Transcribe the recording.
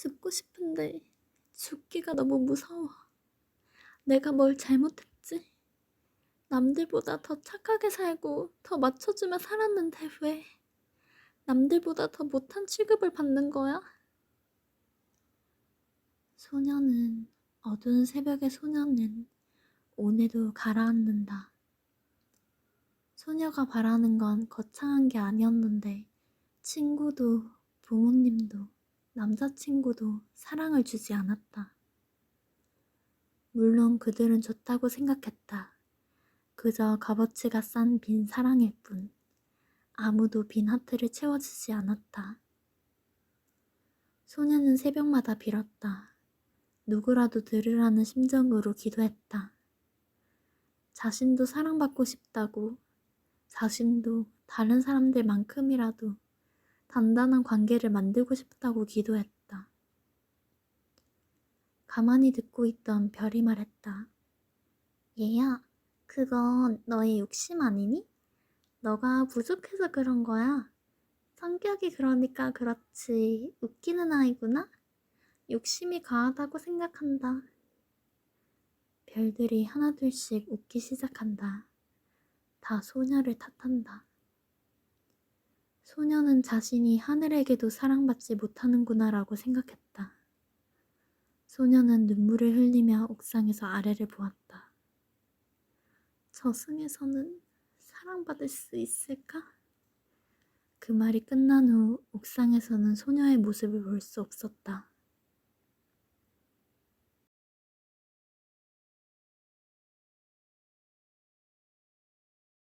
죽고 싶은데 죽기가 너무 무서워. 내가 뭘 잘못했지? 남들보다 더 착하게 살고 더 맞춰주며 살았는데 왜 남들보다 더 못한 취급을 받는 거야? 소녀는 어두운 새벽의 소녀는 오늘도 가라앉는다. 소녀가 바라는 건 거창한 게 아니었는데 친구도 부모님도 남자친구도 사랑을 주지 않았다. 물론 그들은 좋다고 생각했다. 그저 값어치가 싼 빈 사랑일 뿐. 아무도 빈 하트를 채워주지 않았다. 소녀는 새벽마다 빌었다. 누구라도 들으라는 심정으로 기도했다. 자신도 사랑받고 싶다고, 자신도 다른 사람들만큼이라도 단단한 관계를 만들고 싶다고 기도했다. 가만히 듣고 있던 별이 말했다. 얘야, 그건 너의 욕심 아니니? 너가 부족해서 그런 거야. 성격이 그러니까 그렇지. 웃기는 아이구나? 욕심이 과하다고 생각한다. 별들이 하나둘씩 웃기 시작한다. 다 소녀를 탓한다. 소녀는 자신이 하늘에게도 사랑받지 못하는구나라고 생각했다. 소녀는 눈물을 흘리며 옥상에서 아래를 보았다. 저승에서는 사랑받을 수 있을까? 그 말이 끝난 후 옥상에서는 소녀의 모습을 볼 수 없었다.